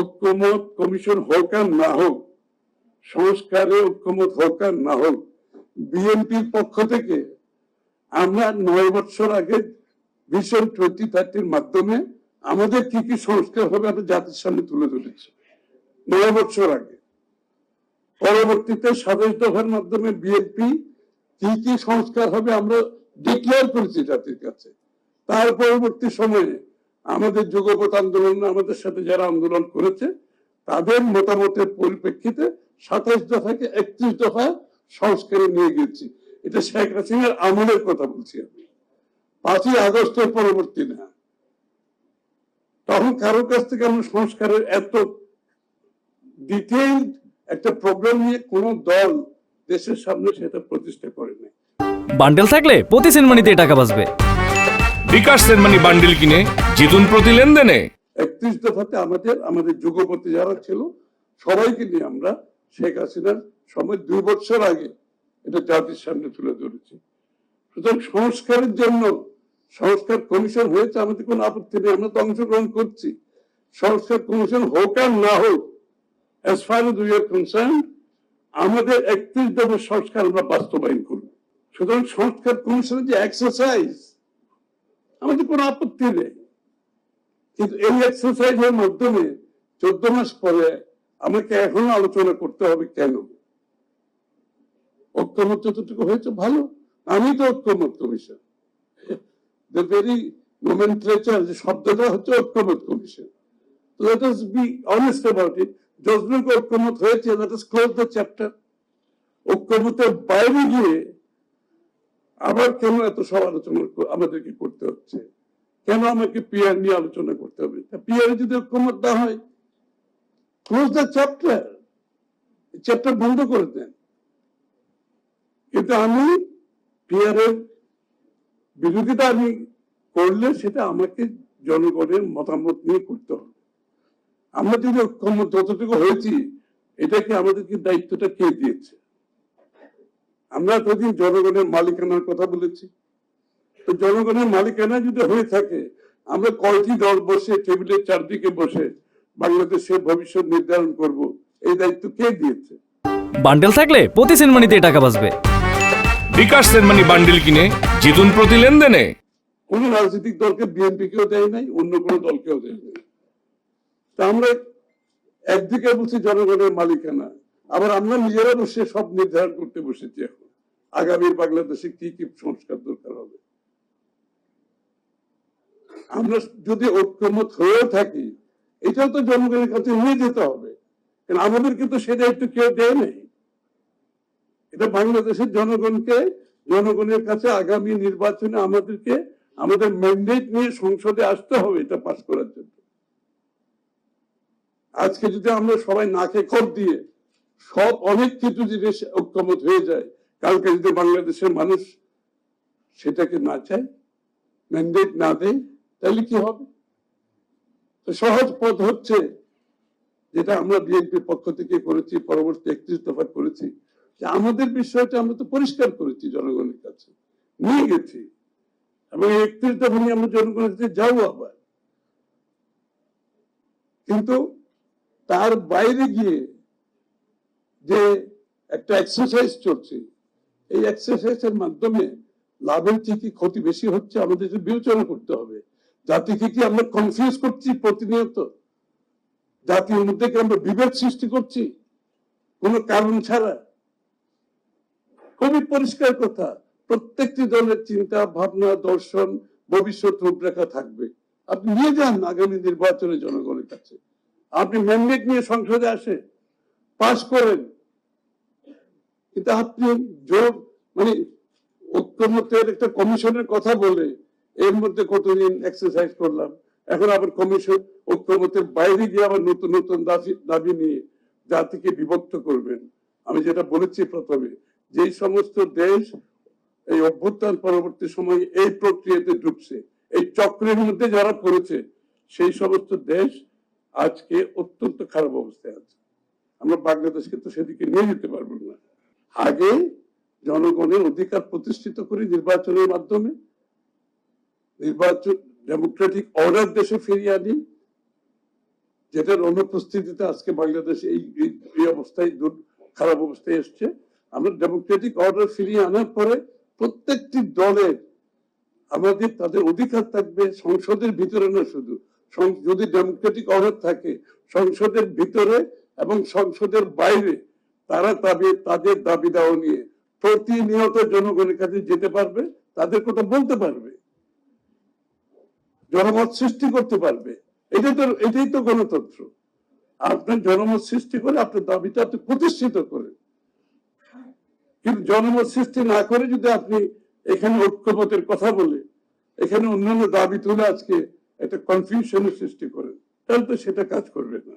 ঐক্যমত কমিশন হোক আর না হোক, সংস্কারে ঐক্যমত হোক আর না হোক, বিএনপির পক্ষ থেকে আমরা নয় বছর আগে ভিশন টোয়েন্টি থার্টির মাধ্যমে আমাদের কি কি সংস্কার হবে আমরা জাতির সামনে তুলে ধরেছি। নয় বছর আগে। পরবর্তীতে সাতাশ দফার মাধ্যমে বিএনপি কি কি সংস্কার হবে আমরা ডিক্লেয়ার করেছি জাতির কাছে। তার পরবর্তী সময়ে আমাদের যুগপথ আন্দোলন, আমাদের সাথে যারা আন্দোলন করেছে, তাদের মতামতের পরিপ্রেক্ষিতে সাতাশ দফাকে একত্রিশ দফা সংস্কারে নিয়ে গেছি। এটা শেখ হাসিনার আমলের কথা বলছি আমি। পাঁচই আগস্টের পরবর্তী না। তখন কারোর কাছ থেকে আমরা সংস্কারের এত ডিটেইল একটা প্রোগ্রাম নিয়ে কোন দল দেশের সামনে সেটা প্রতিষ্ঠা করে নাই বান্ডেল থাকলে প্রতি সেনমানিতে টাকা বাঁচবে। বিকাশ সেনমানি বান্ডিল কিনে জিতুন প্রতি লেনদেনে। একত্রিশ দফাতে আমাদের আমাদের যুগপতি যারা ছিল, সবাইকে নিয়ে আমরা শেখ হাসিনার সময় দুই বছর আগে এটা জাতির সামনে তুলে ধরেছি। সুতরাং সংস্কারের জন্য সংস্কার কমিশন হয়েছে, আমাদের কোনো আপত্তি নেই, আমরা তো অংশগ্রহণ করছি। সংস্কার কমিশন হোক আর না হোক as far as we are concern আমাদের একত্রিশ দফার সংস্কার আমরা বাস্তবায়ন করব। সুতরাং সংস্কার কমিশনের যে এক্সারসাইজ আমাদের কোনো আপত্তি নেই। কিন্তু এই এক্সারসাইজের মাধ্যমে চোদ্দ মাস পরে আমাকে এখনও আলোচনা করতে হবে কেন? ঐক্যমত যতটুকু হয়েছে ভালো। আমি তো ঐক্যমত কমিশন নোমেনক্লেচার যে শব্দটা হচ্ছে ঐক্যমত commission let us be honest about it যতটুকু ঐক্যমত হয়েছে লেট ক্লোজ দ্য চ্যাপ্টার ঐক্যমতের বাইরে গিয়ে আবার কেন এত সব আলোচনা আমাদেরকে করতে হচ্ছে? কেন আমাকে পিয়ার নিয়ে আলোচনা করতে হবে? পিয়ারে যদি ঐক্যমত না হয় ক্লোজ দ্য চ্যাপ্টার চ্যাপ্টার বন্ধ করে দেন। কিন্তু আমি পিয়ারের বিরোধিতা আমি করলে সেটা আমাকে জনগণের মতামত নিয়ে করতে হবে। আমরা যদি ঐক্যমত যতটুকু হয়েছি, এটাকে আমাদেরকে দায়িত্বটা কে দিয়েছে? আমরা এতদিন জনগণের মালিকানার কথা বলেছি। তো জনগণের মালিকানা যদি হয়ে থাকে আমরা কয়টি দল বসে টেবিলের চারদিকে বসে বাংলাদেশের ভবিষ্যৎ নির্ধারণ করব এই দায়িত্ব কে দিয়েছে? বান্ডেল থাকলে প্রতি সেনমানিতে টাকা বাঁচবে। বিকাশ সেনমানি বান্ডিল কিনে জিতুন প্রতি লেনদেনে। কোন রাজনৈতিক দলকে বিএনপি কেও দেয় নাই অন্য কোন দলকেও দেয় নাই। তা আমরা একদিকে বলছি জনগণের মালিকানা আবার আমরা নিজেরা বসে সব নির্ধারণ করতে বসেছি এখন। আগামী বাংলাদেশে কি কি সংস্কার দরকার হবে? আমরা যদি ঐক্যমত হয়েও থাকি, এটাও তো জনগণের কাছে নিয়ে যেতে হবে। কারণ আমাদেরকে তো সেটা একটু কেউ দেয় নেই। এটা বাংলাদেশের জনগণকে, জনগণের কাছে আগামী নির্বাচনে আমাদেরকে, আমাদের ম্যান্ডেট নিয়ে সংসদে আসতে হবে, এটা পাশ করার জন্য। আজকে যদি আমরা সবাই নাকে খত দিয়ে সব অনেক কিছু জিনিস ঐক্যমত হয়ে যায়, কালকে যদি বাংলাদেশের মানুষ সেটাকে না চায় ম্যান্ডেট না দেয়, তাহলে কি হবে? সহজ পথ হচ্ছে যেটা আমরা বিএনপির পক্ষ থেকে করেছি, পরবর্তী একত্রিশ দফা করেছি, যে আমাদের বিষয়টা আমরা তো পরিষ্কার করেছি জনগণের কাছে, নিয়ে গেছি। এবং একত্রিশ দফা নিয়ে আমরা জনগণের কাছে যাব আবার। কিন্তু তার বাইরে গিয়ে যে একটা এক্সারসাইজ চলছে। এই এক্সারসাইজের মাধ্যমে লাভের থেকে ক্ষতি বেশি হচ্ছে আমাদের বিবেচনা করতে হবে। জাতিকে কি আমরা কনফিউজ করছি প্রতিনিয়ত? জাতির মধ্যে কি আমরা বিভেদ সৃষ্টি করছি? কোনো কারণ ছাড়া? খুবই পরিষ্কার কথা। প্রত্যেকটি দলের চিন্তা, ভাবনা, দর্শন, ভবিষ্যৎ রূপরেখা থাকবে। আপনি নিয়ে যান আগামী নির্বাচনে জনগণের কাছে। আপনি ম্যান্ডেট নিয়ে সংসদে আসে। পাশ করেন। কিন্তু আপনি জোর মানে ঐক্যমতের একটা কমিশনের কথা বলে এর মধ্যে কতদিন এক্সারসাইজ করলাম, এখন আবার কমিশন ঐক্যমতের বাইরে গিয়ে আবার নতুন নতুন দাবি নিয়ে জাতিকে বিভক্ত করবেন। আমি যেটা বলেছি প্রথমে যেই সমস্ত দেশ এই অভ্যুত্থান পরবর্তী সময়ে এই প্রক্রিয়াতে ঢুকছে, এই চক্রের মধ্যে যারা পড়েছে, সেই সমস্ত দেশ আজকে অত্যন্ত খারাপ অবস্থায় আছে। আমরা বাংলাদেশকে তো সেদিকে নিয়ে যেতে পারব না। আগে জনগণের অধিকার প্রতিষ্ঠিত করে নির্বাচনের মাধ্যমে নির্বাচন ডেমোক্রেটিক অর্ডার দেশে ফিরিয়ে আনি, যেটার অনুপস্থিতিতে আজকে বাংলাদেশ এই অবস্থায় খারাপ অবস্থায় এসছে। আমরা ডেমোক্রেটিক অর্ডার ফিরিয়ে আনার পরে প্রত্যেকটি দলের আমাদের তাদের অধিকার থাকবে, সংসদের ভিতরে না শুধু। যদি ডেমোক্রেটিক অর্ডার থাকে, সংসদের ভিতরে এবং সংসদের বাইরে তারা তাদের দাবি দাওয়া নিয়ে প্রতিনিয়ত জনগণের কাছে যেতে পারবে, তাদের কথা বলতে পারবে, জনমত সৃষ্টি করতে পারবে। এটাই তো এটাই তো গণতন্ত্র। আপনার জনমত সৃষ্টি করে আপনার দাবিটা আপনি প্রতিষ্ঠিত করেন। কিন্তু জনমত সৃষ্টি না করে যদি আপনি এখানে ঐক্যমতের কথা বলে, এখানে অন্যান্য দাবি তুলে আজকে একটা কনফিউশনের সৃষ্টি করেন, তাহলে তো সেটা কাজ করবে না।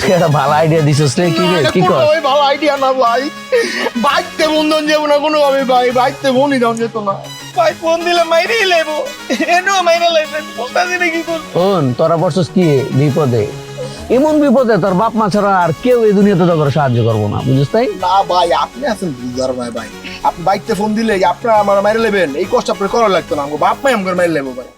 তুই একটা ভালো আইডিয়া দিছিস রে কি রে কি কর? ওই ভালো আইডিয়া না ভাই। বাইকতে বন্ধন যাব না কোনো ভাবে ভাই বাইকতে বন্ধই দাম যেত না। ভাই ফোন দিলে মাইরেই লেবো এনো মাইরা লাইছে বলতাছি না কি করব শোন তোরা বসছিস কি বিপদে? এমন বিপদে তোর বাপ মা ছাড়া আর কেউ এই দুনিয়াতে তোর সাহায্য করব না বুঝিস তাই? না ভাই আপনি আছেন বুঝার ভাই ভাই। আপনি বাইকতে ফোন দিলে আপনার আমার মাইরে নেবেন এই কষ্ট আপনার করা লাগতো না আমাকে বাপ মাই আমাকে মাইরে নেব ভাই।